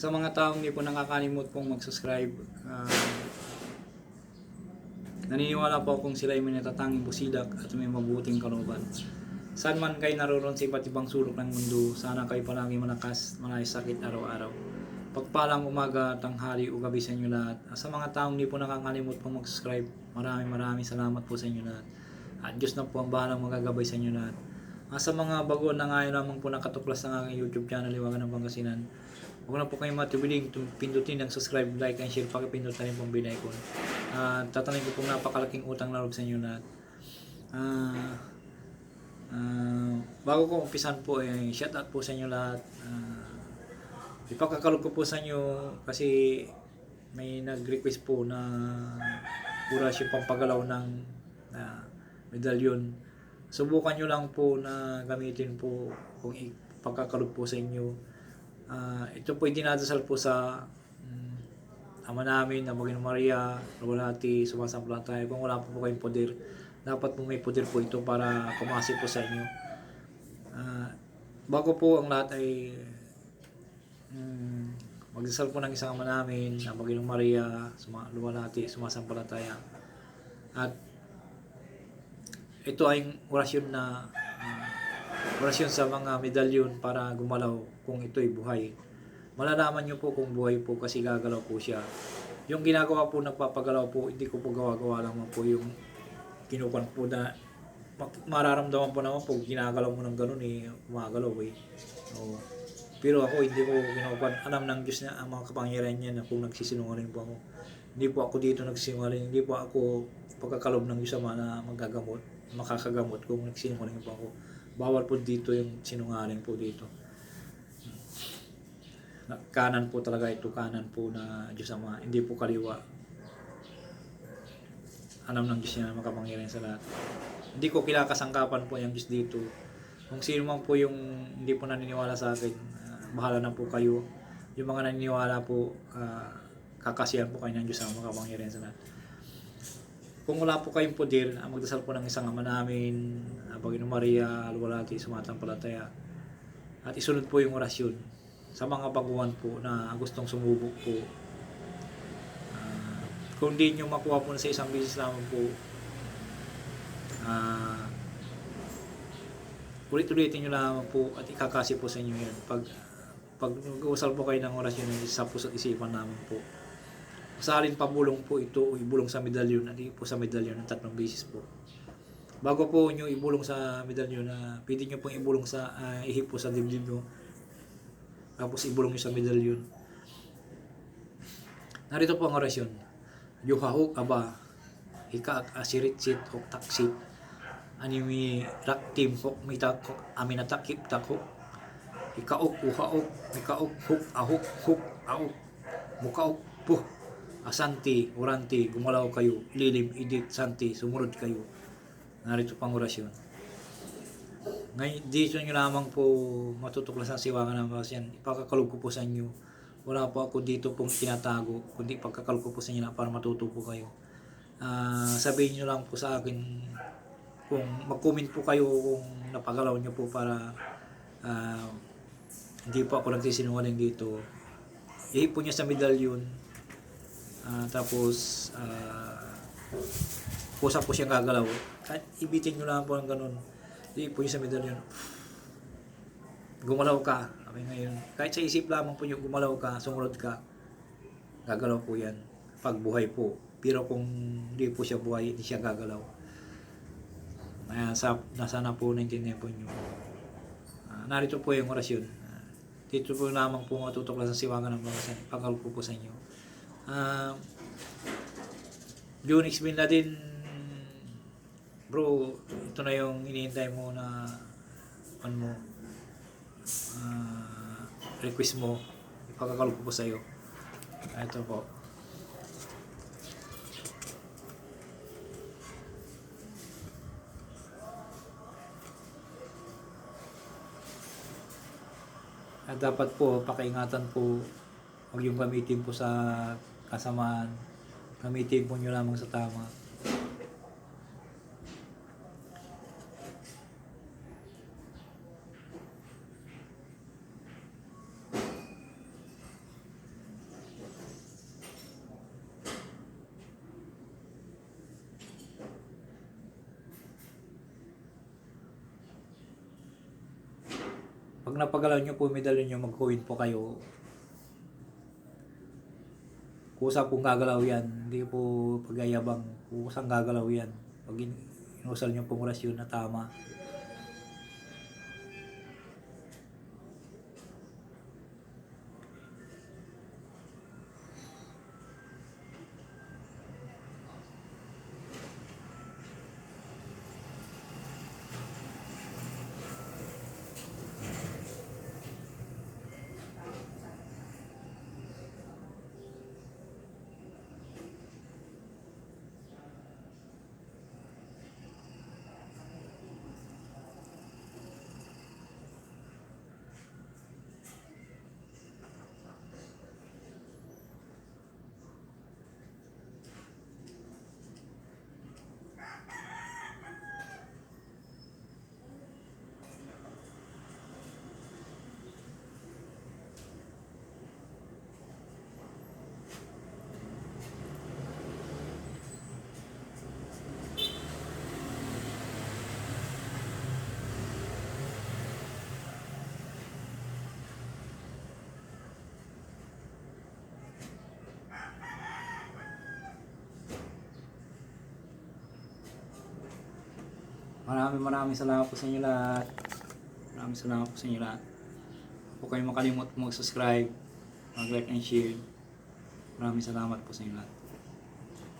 Sa mga taong hindi po nakakalimot pong mag-subscribe, ah, naniniwala po akong sila ay may natatanging busilak at may mabuting kalooban. Saan man kayo naroon sa iba't ibang sulok ng mundo, sana kayo palagi malakas, malay sakit araw-araw. Pagpalang umaga, tanghali o gabi sa inyo lahat. Sa mga taong hindi po nakakalimot pong mag-subscribe, maraming maraming salamat po sa inyo lahat. At Diyos na po ang bahalang magagabay sa inyo lahat. Ah, sa mga bago na ngayon lamang po nakatuklas ng aking YouTube channel, Iwagan ng Pangasinan, huwag na po kayong matubiling pindutin ang subscribe, like, and share, pakipindot na rin pong bell icon. Ah, tatanungin ko pong napakalaking utang na loob sa inyo lahat. Ah, ah, bago ko umpisan po, eh, shout out po sa inyo lahat. Ah, ipakakalog ko po sa inyo kasi may nag-request po na oras yung pampagalaw ng ah, medalyon. Subukan nyo lang po na gamitin po kung ipagkakalog po sa inyo. Ah, ito po dinadasal po sa mm, Ama namin, na Panginoon Maria, Lulati, sumasampla tayo. Kung wala po po kayong poder, dapat po may poder po ito para kumasi po sa inyo. Ah, bago po ang lahat ay mm, magdasal po ng isang ama namin, na Panginoong Maria, suma, luwalhati, sumasampalataya. At ito ay orasyon na ah, orasyon sa mga medalyon para gumalaw kung ito'y buhay. Malalaman nyo po kung buhay po kasi gagalaw po siya. Yung ginagawa po nagpapagalaw po, hindi ko po gawa-gawa lang po yung kinukuan po na mararamdaman po naman po ginagalaw mo ng ganun eh, gumagalaw eh. Oo. Pero ako hindi ko kinukuan. Alam ng Diyos na ang mga kapangyarihan niya na kung nagsisinungaling po ako. Hindi po ako dito nagsisinungaling. Hindi po ako pagkakalob ng Diyos na magagamot, makakagamot kung nagsinungaling po ako. Bawal po dito yung sinungaling po dito. Na- Kanan po talaga ito, kanan po na Diyos Ama, hindi po kaliwa. Alam ng Diyos niya na makapangyarihan sa lahat. Hindi ko kilakasangkapan po yung Diyos dito. Kung sino man po yung hindi po naniniwala sa akin, ah, bahala na po kayo. Yung mga naniniwala po, ah, kakasiyan po kayo ng Diyos ang makapangyarihan sa lahat. Kung wala po kayong poder, ah, magdasal po ng isang ama namin, uh, Panginoon Maria, Alwalati, Sumatampalataya. At isunod po yung orasyon sa mga baguhan po na gustong sumubok po. Ah, kung di nyo makuha po sa isang bisis lamang po, ah, ulit-ulitin nyo lamang po at ikakasi po sa inyo yan. Pag, pag nag-uusal po kayo ng orasyon sa puso at isipan namin po, Usahalin pabulong po ito o ibulong sa medalyon hindi po sa medalyon ng tatlong beses po. Bago po nyo ibulong sa medalyon na pwede nyo pong ibulong sa uh, ihip po sa dibdib nyo. Tapos ibulong nyo sa medalyon. Narito po ang orasyon. Yuhahuk aba ika ak asiritsit ok taksit animi raktim hok mitak hok aminatakip takok ikaok uhaok mikaok huk ahuk huk aok mukaok puh asanti, uranti, gumalaw kayo, lilim, idit, santi, sumunod kayo. Narito pang orasyon. Ngayon, dito nyo lamang po matutuklasan ang siwangan ng yan. Ipakakalog ko po sa inyo. Wala po ako dito pong tinatago, kundi pagkakalog ko po sa inyo na para matuto po kayo. Ah, sabihin nyo lang po sa akin kung mag-comment po kayo kung napagalaw nyo po para ah, hindi po ako nagsisinungaling dito. Ihip po niya sa medalyon, Ah, tapos, ah, kusa po siyang gagalaw. Kahit ibitin nyo lang po ng ganun. Di po yung sa medalyon. Gumalaw ka. Sabi ngayon, kahit sa isip lamang po yung gumalaw ka, sumunod ka, gagalaw po yan. Pag buhay po. Pero kung hindi po siya buhay, hindi siya gagalaw. Kaya sa, nasa na po naintindihan po nyo. Ah, narito po yung orasyon. Ah, dito po lamang po matutuklasan sa siwangan ng mga pagkal po po sa inyo. Um, Unix bin Laden, bro, ito na yung hinihintay mo na ano mo, ah, request mo, ipagkakalo ko po sa iyo. Ito po. At dapat po, pakiingatan po, huwag yung gamitin po sa kasamaan. Gamitin po nyo lamang sa tama. Pag napagalaw nyo po, medalyon nyo, mag-coin po kayo Kusa pong gagalaw yan. Hindi po pagayabang. Kusang gagalaw yan. Pag in- inusal nyo pong rasyon na tama. Maraming maraming salamat po sa inyo lahat. Maraming salamat po sa inyo lahat. Huwag kayong makalimot mag-subscribe, mag-like and share. Maraming salamat po sa inyo lahat.